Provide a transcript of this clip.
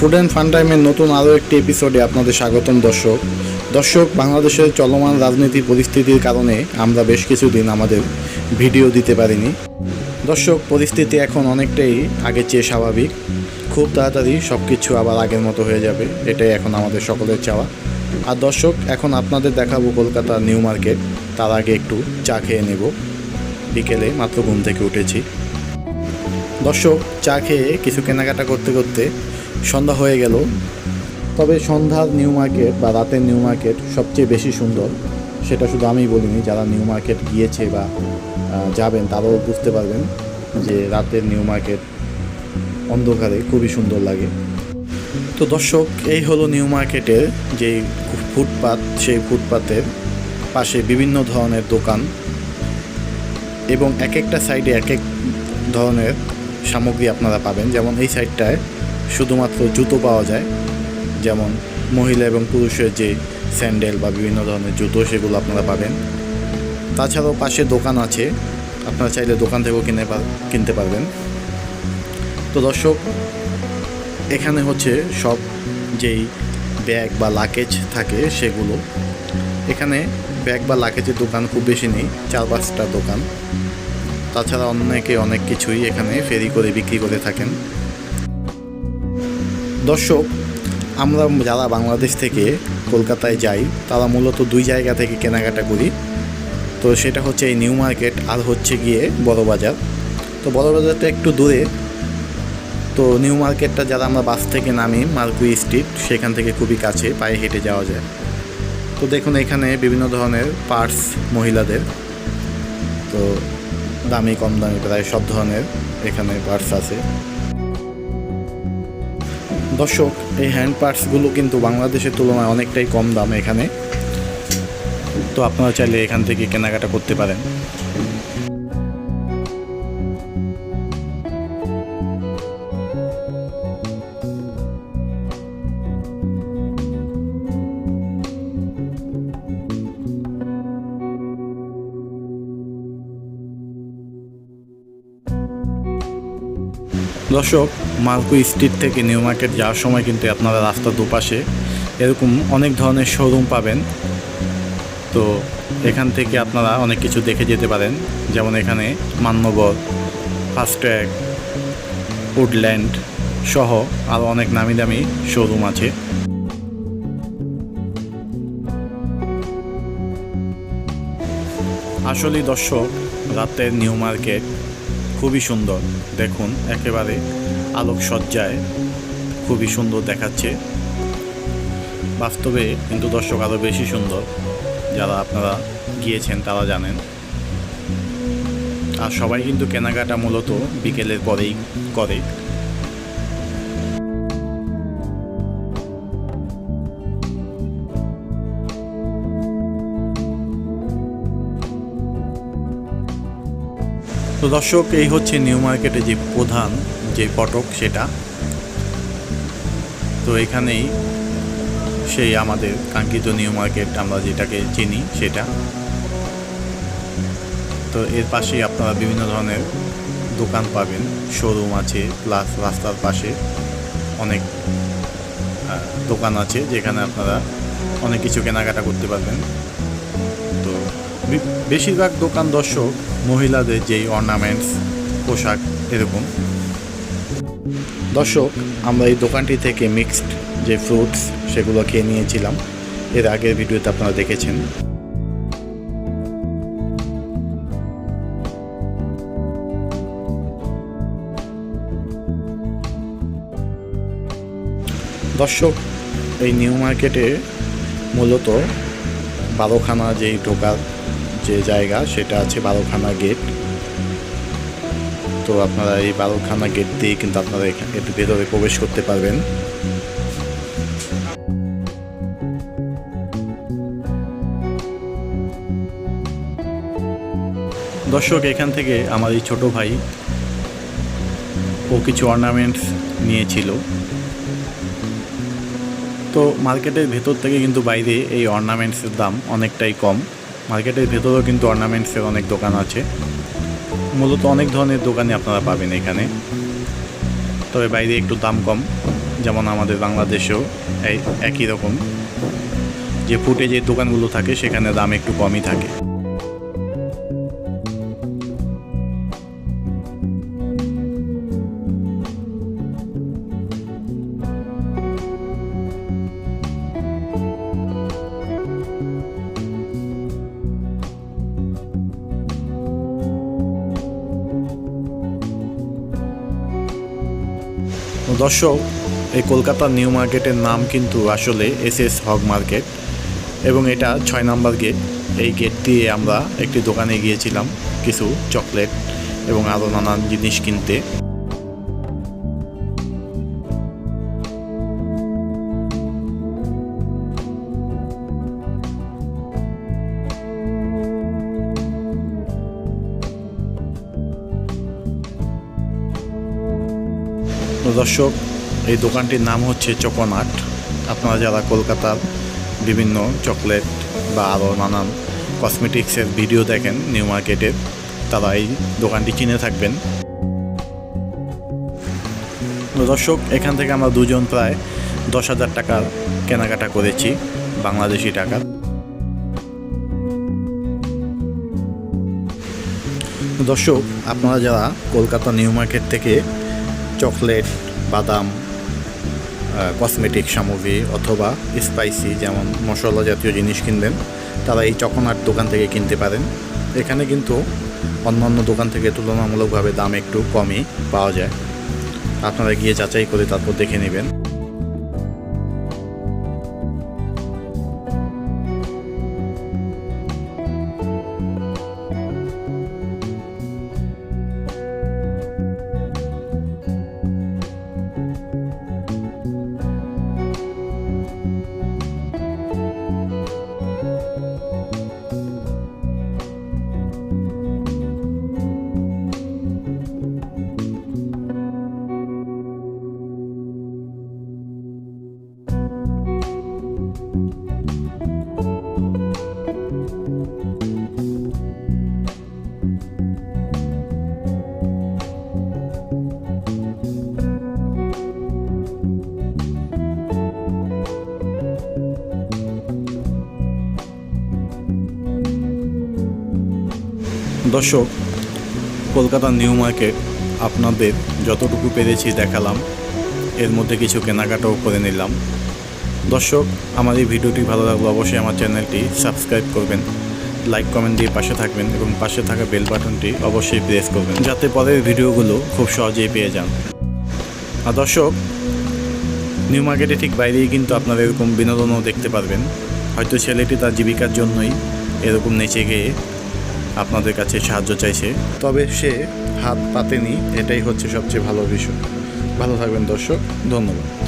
Student fun টাইমের নতুন আরও একটি এপিসোডে আপনাদের স্বাগতম, দর্শক। দর্শক, বাংলাদেশের চলমান রাজনীতি পরিস্থিতির কারণে আমরা বেশ কিছুদিন আমাদের ভিডিও দিতে পারিনি। দর্শক, পরিস্থিতি এখন অনেকটাই আগের চেয়ে স্বাভাবিক। খুব তাড়াতাড়ি সব কিছু আবার আগের মতো হয়ে যাবে, এটাই এখন আমাদের সকলের চাওয়া। আর দর্শক, এখন আপনাদের দেখাবো কলকাতার নিউ মার্কেট, তার আগে একটু চা খেয়ে নেব। বিকেলে মাত্র ঘুম থেকে উঠেছি। দর্শক, চা খেয়ে কিছু কেনাকাটা করতে করতে সন্ধ্যা হয়ে গেল। তবে সন্ধ্যার নিউ মার্কেট বা রাতের নিউ মার্কেট সবচেয়ে বেশি সুন্দর। সেটা শুধু আমি বলিনি, যারা নিউ মার্কেট গিয়েছে বা যাবেন তারাও বুঝতে পারবেন যে রাতের নিউ মার্কেট অন্ধকারে খুবই সুন্দর লাগে। তো দর্শক, এই হলো নিউ মার্কেটের যে ফুটপাত, সেই ফুটপাতের পাশে বিভিন্ন ধরনের দোকান এবং এক একটা সাইডে এক এক ধরনের সামগ্রী আপনারা পাবেন। যেমন এই সাইডটায় শুধুমাত্র জুতো পাওয়া যায়, যেমন মহিলা এবং পুরুষের যে স্যান্ডেল বা বিভিন্ন ধরনের জুতো সেগুলো আপনারা পাবেন। তাছাড়াও পাশে দোকান আছে, আপনারা চাইলে দোকান থেকেও কিনে কিনতে পারবেন। তো দর্শক, এখানে হচ্ছে সব যেই ব্যাগ বা লাকেজ থাকে সেগুলো। এখানে ব্যাগ বা লাকেজের দোকান খুব বেশি নেই, চার পাঁচটা দোকান। তাছাড়া অনেকে অনেক কিছুই এখানে ফেরি করে বিক্রি করে থাকেন। দর্শক, আমরা যারা বাংলাদেশ থেকে কলকাতায় যাই, তারা মূলত দুই জায়গা থেকে কেনাকাটা করি। তো সেটা হচ্ছে এই নিউ মার্কেট আর হচ্ছে গিয়ে বড় বাজার। তো বড় বাজারটা একটু দূরে। তো নিউ মার্কেটটা যারা আমরা বাস থেকে নামি মার্কুই স্ট্রিট, সেখান থেকে খুবই কাছে পায়ে হেঁটে যাওয়া যায়। তো দেখুন এখানে বিভিন্ন ধরনের পার্টস মহিলাদের। তো দামি, কম দামি, প্রায় সব ধরনের এখানে পার্টস আছে। দর্শক, এই হ্যান্ড পার্টসগুলো কিন্তু বাংলাদেশের তুলনায় অনেকটাই কম দাম এখানে। তো আপনারা চাইলে এখান থেকে কেনাকাটা করতে পারেন। দর্শক মালকুই স্ট্রিট থেকে নিউ মার্কেট যাওয়ার সময় কিন্তু আপনারা রাস্তার দুপাশে এরকম অনেক ধরনের শোরুম পাবেন। তো এখান থেকে আপনারা অনেক কিছু দেখে যেতে পারেন। যেমন এখানে মান্যবর ফাস্ট্র্যাক উডল্যান্ড সহ আরও অনেক নামি দামি শোরুম আছে। আসলে দর্শক, রাতের নিউ মার্কেট খুবই সুন্দর। দেখুন, একেবারে আলোকসজ্জায় খুবই সুন্দর দেখাচ্ছে। বাস্তবে কিন্তু দর্শক আরও বেশি সুন্দর। যারা আপনারা গিয়েছেন, তারা জানেন। আর সবাই কিন্তু কেনাকাটা মূলত বিকেলের পরেই করে। তো দর্শক, এই হচ্ছে নিউ মার্কেটে যে প্রধান যে ফটক সেটা। তো এখানেই সেই আমাদের কাঙ্ক্ষিত নিউ মার্কেট, আমরা যেটাকে চিনি সেটা। তো এর পাশেই আপনারা বিভিন্ন ধরনের দোকান পাবেন। শোরুম আছে, প্লাস রাস্তার পাশে অনেক দোকান আছে যেখানে আপনারা অনেক কিছু কেনাকাটা করতে পারবেন। বেশিরভাগ দোকান দর্শক মহিলাদের যেই অর্নামেন্টস পোশাক এরকম। দর্শক, আমরা এই দোকানটি থেকে মিক্সড যে ফ্রুটস সেগুলো খেয়ে নিয়েছিলাম। এর আগের ভিডিওতে আপনারা দেখেছেন। দর্শক, এই নিউ মার্কেটে মূলত বারোখানা যেই ঢোকার যে জায়গা, সেটা আছে বারোখানা গেট তো আপনারা এই বারোখানা গেট দিয়ে কিন্তু আপনারা এখানে এর ভেতরে প্রবেশ করতে পারবেন। দর্শক, এখান থেকে আমার এই ছোটো ভাই ও কিছু অর্নামেন্টস নিয়েছিল। তো মার্কেটের ভেতর থেকে কিন্তু বাইরে এই অর্নামেন্টসের দাম অনেকটাই কম। মার্কেটের ভেতরেও কিন্তু অর্নামেন্টসের অনেক দোকান আছে। মূলত অনেক ধরনের দোকানে আপনারা পাবেন এখানে। তবে বাইরে একটু দাম কম, যেমন আমাদের বাংলাদেশেও একই রকম। যে ফুটে যে দোকানগুলো থাকে, সেখানে দাম একটু কমই থাকে। দর্শক, এই কলকাতার নিউ মার্কেটের নাম কিন্তু আসলে এস এস হগ মার্কেট এবং এটা ছয় নাম্বার গেট। এই গেট দিয়ে আমরা একটি দোকানে গিয়েছিলাম কিছু চকলেট এবং আরও নানান জিনিস কিনতে। দর্শক, এই দোকানটির নাম হচ্ছে চকোনাট। আপনারা যারা কলকাতার বিভিন্ন চকলেট বা আরও নানান কসমেটিক্সের ভিডিও দেখেন নিউ মার্কেটের, তারা এই দোকানটি চিনে থাকবেন। দর্শক, এখান থেকে আমরা দুজন প্রায় দশ হাজার টাকার কেনাকাটা করেছি, বাংলাদেশি টাকার। দর্শক, আপনারা যারা কলকাতা নিউ মার্কেট থেকে চকলেট, বাদাম কসমেটিক সামগ্রী অথবা স্পাইসি যেমন মশলা জাতীয় জিনিস কিনবেন, তারা এই চকোনাট দোকান থেকে কিনতে পারেন। এখানে কিন্তু অন্যান্য দোকান থেকে তুলনামূলকভাবে দাম একটু কমই পাওয়া যায়। আপনারা গিয়ে যাচাই করে তারপর দেখে নেবেন। দর্শক কলকাতার নিউ মার্কেট আপনাদের যতটুকু পেরেছি দেখালাম, এর মধ্যে কিছু কেনাকাটাও করে নিলাম। দর্শক, আমার এই ভিডিওটি ভালো লাগল অবশ্যই আমার চ্যানেলটি সাবস্ক্রাইব করবেন, লাইক কমেন্ট দিয়ে পাশে থাকবেন এবং পাশে থাকা বেল বাটনটি অবশ্যই প্রেস করবেন, যাতে পরের ভিডিওগুলো খুব সহজেই পেয়ে যান। আর দর্শক, নিউ মার্কেটে ঠিক বাইরেই কিন্তু আপনারা এরকম বিনোদনও দেখতে পারবেন। হয়তো ছেলেটি তার জীবিকার জন্যই এরকম নেচে গিয়ে আপনাদের কাছে সাহায্য চাইছে। তবে সে হাত পাতেনি, এটাই হচ্ছে সবচেয়ে ভালো বিষয়। ভালো থাকবেন দর্শক, ধন্যবাদ।